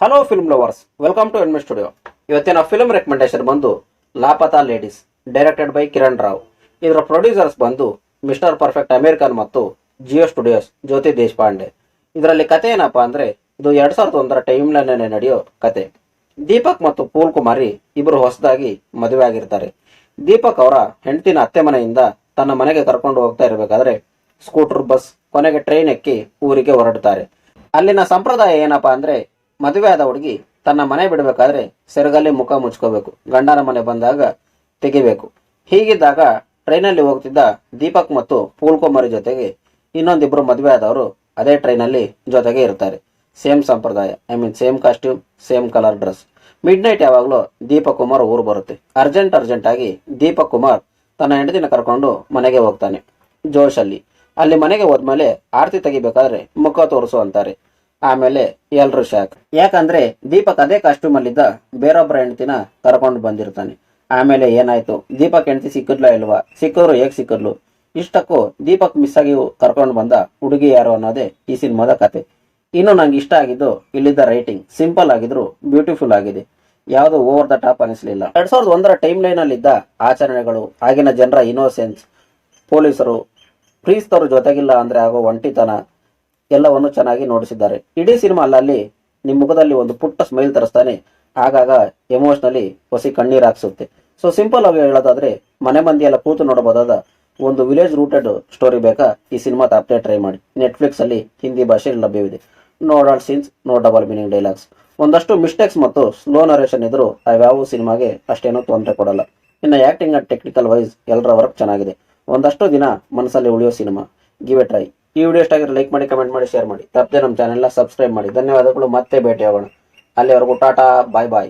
Hello film lovers welcome to enemy studio ಇವತ್ತಿನ film recommendation ಬಂದು Laapataa ladies directed by Kiran Rao. ಇದರ producers ಬಂದು mister perfect American ಮತ್ತು Jio studios ಜ್ಯೋತಿ ದೇಶಪಾಂಡೆ. ಇದರಲ್ಲಿ ಕತೆ ಏನಪ್ಪಾ ಅಂದ್ರೆ, ಇದು ಎರಡ್ ಸಾವಿರದ ಒಂದರ ಟೈಮ್ಲೈನ್ನೇ ನಡೆಯೋ ಕತೆ. ದೀಪಕ್ ಮತ್ತು ಪೂಲ್ ಕುಮಾರಿ ಇಬ್ಬರು ಹೊಸದಾಗಿ ಮದುವೆ ಆಗಿರ್ತಾರೆ. ದೀಪಕ್ ಅವರ ಹೆಂಡತಿನ ಅತ್ತೆ ಮನೆಯಿಂದ ತನ್ನ ಮನೆಗೆ ಕರ್ಕೊಂಡು ಹೋಗ್ತಾ ಇರಬೇಕಾದ್ರೆ ಸ್ಕೂಟರ್ ಬಸ್ ಕೊನೆಗೆ ಟ್ರೈನ್ ಎಕ್ಕಿ ಊರಿಗೆ ಹೊರಡ್ತಾರೆ. ಅಲ್ಲಿನ ಸಂಪ್ರದಾಯ ಏನಪ್ಪಾ ಅಂದ್ರೆ ಮದುವೆ ಆದ ಹುಡುಗಿ ತನ್ನ ಮನೆ ಬಿಡಬೇಕಾದ್ರೆ ಸೆರಗಲ್ಲಿ ಮುಖ ಮುಚ್ಕೋಬೇಕು. ಗಂಡನ ಮನೆ ಬಂದಾಗ ತೆಗಿಬೇಕು. ಹೀಗಿದ್ದಾಗ ಟ್ರೈನಲ್ಲಿ ಹೋಗ್ತಿದ್ದ ದೀಪಕ್ ಮತ್ತು ಪೂಲ್ಕುಮಾರಿ ಜೊತೆಗೆ ಇನ್ನೊಂದಿಬ್ರು ಮದುವೆ ಆದವರು ಅದೇ ಟ್ರೈನಲ್ಲಿ ಜೊತೆಗೆ ಇರ್ತಾರೆ. ಸೇಮ್ ಸಂಪ್ರದಾಯ. I mean same costume same colour dress midnight ಯಾವಾಗಲೂ ದೀಪಕ್ ಕುಮಾರ್ ಊರು ಬರುತ್ತೆ. ಅರ್ಜೆಂಟ್ ಅರ್ಜೆಂಟ್ ಆಗಿ ದೀಪಕ್ ಕುಮಾರ್ ತನ್ನ ಹೆಂಡತಿನ ಕರ್ಕೊಂಡು ಮನೆಗೆ ಹೋಗ್ತಾನೆ. ಜೋಶಲ್ಲಿ. ಅಲ್ಲಿ ಮನೆಗೆ ಹೋದ್ಮೇಲೆ ಆರತಿ ತೆಗಿಬೇಕಾದ್ರೆ ಮುಖ ತೋರಿಸು ಅಂತಾರೆ. ಆಮೇಲೆ ಎಲ್ರು ಶಾಕ್. ಯಾಕಂದ್ರೆ ದೀಪಕ್ ಅದೇ ಕಾಸ್ಟ್ಯೂಮ್ ಅಲ್ಲಿದ್ದ ಬೇರೊಬ್ಬರ ಹೆಂಡತಿನ ಕರ್ಕೊಂಡು ಬಂದಿರ್ತಾನೆ. ಆಮೇಲೆ ಏನಾಯ್ತು? ದೀಪಕ್ ಹೆಂಡತಿ ಸಿಕ್ಕಿದ್ಲ ಇಲ್ವಾ? ಸಿಕ್ಕಿದ್ರು ಹೇಗ್ ಸಿಕ್ಕಿದ್ಲು? ಇಷ್ಟಕ್ಕೂ ದೀಪಕ್ ಮಿಸ್ ಆಗಿ ಕರ್ಕೊಂಡು ಬಂದ ಹುಡುಗಿ ಯಾರು ಅನ್ನೋದೇ ಈ ಸಿನಿಮಾದ ಕತೆ. ಇನ್ನು ನಂಗೆ ಇಷ್ಟ ಆಗಿದ್ದು ಇಲ್ಲಿದ್ದ ರೈಟಿಂಗ್ ಸಿಂಪಲ್ ಆಗಿದ್ರು ಬ್ಯೂಟಿಫುಲ್ ಆಗಿದೆ. ಯಾವುದು ಓವರ್ ದ ಟಾಪ್ ಅನಿಸ್ಲಿಲ್ಲ. ಎರಡ್ ಸಾವಿರದ ಒಂದರ ಟೈಮ್ ಲೈನ್ ಅಲ್ಲಿದ್ದ ಆಚರಣೆಗಳು, ಆಗಿನ ಜನರ ಇನೋಸೆನ್ಸ್ ಪೊಲೀಸರು ಪ್ರೀಸ್ತರು ಜೊತೆಗಿಲ್ಲ ಅಂದ್ರೆ ಆಗೋ ಒಂಟಿತನ ಎಲ್ಲವನ್ನು ಚೆನ್ನಾಗಿ ನೋಡಿಸಿದ್ದಾರೆ. ಇಡೀ ಸಿನಿಮಾ ಅಲ್ಲಲ್ಲಿ ನಿಮ್ಮ ಮುಖದಲ್ಲಿ ಒಂದು ಪುಟ್ಟ ಸ್ಮೈಲ್ ತರಿಸ್ತಾನೆ, ಆಗಾಗ ಎಮೋಷನಲಿ ಹೊಸಿ ಕಣ್ಣೀರ್ ಹಾಕ್ಸುತ್ತೆ. ಸೊ ಸಿಂಪಲ್ ಆಗಿ ಹೇಳೋದಾದ್ರೆ, ಮನೆ ಮಂದಿ ಎಲ್ಲ ಕೂತು ನೋಡಬಹುದಾದ ಒಂದು ವಿಲೇಜ್ ರೂಟೆಡ್ ಸ್ಟೋರಿ ಬೇಕಾ? ಈ ಸಿನಿಮಾ ತಪ್ಪದೆ ಟ್ರೈ ಮಾಡಿ. ನೆಟ್ಫ್ಲಿಕ್ಸ್ ಅಲ್ಲಿ ಹಿಂದಿ ಭಾಷೆಯಲ್ಲಿ ಲಭ್ಯವಿದೆ. No dot scenes no double meaning dialogues ಒಂದಷ್ಟು ಮಿಸ್ಟೇಕ್ಸ್ ಮತ್ತು ಸ್ಲೋ ನರೇಷನ್ ಇದ್ರು ಅವ್ಯಾವ ಸಿನಿಮಾಗೆ ಅಷ್ಟೇನೂ ತೊಂದರೆ ಕೊಡಲ್ಲ. ಇನ್ನು ಆಕ್ಟಿಂಗ್ ಅಂಡ್ ಟೆಕ್ನಿಕಲ್ ವೈಸ್ ಎಲ್ಲರ ವರ್ಕ್ ಚೆನ್ನಾಗಿದೆ. ಒಂದಷ್ಟು ದಿನ ಮನಸ್ಸಲ್ಲಿ ಉಳಿಯೋ ಸಿನಿಮಾ. ಗಿವ್ ಎ ಟ್ರೈ ಈ ವಿಡಿಯೋ ಇಷ್ಟ ಆಗಿದ್ರೆ ಲೈಕ್ ಮಾಡಿ ಕಮೆಂಟ್ ಮಾಡಿ ಶೇರ್ ಮಾಡಿ. ತಪ್ಪದೆ ನಮ್ಮ ಚಾನೆಲ್ನ ಸಬ್ಸ್ಕ್ರೈಬ್ ಮಾಡಿ. ಧನ್ಯವಾದಗಳು. ಮತ್ತೆ ಭೇಟಿ ಆಗೋಣ. ಅಲ್ಲಿವರೆಗೂ ಟಾಟಾ ಬಾಯ್ ಬಾಯ್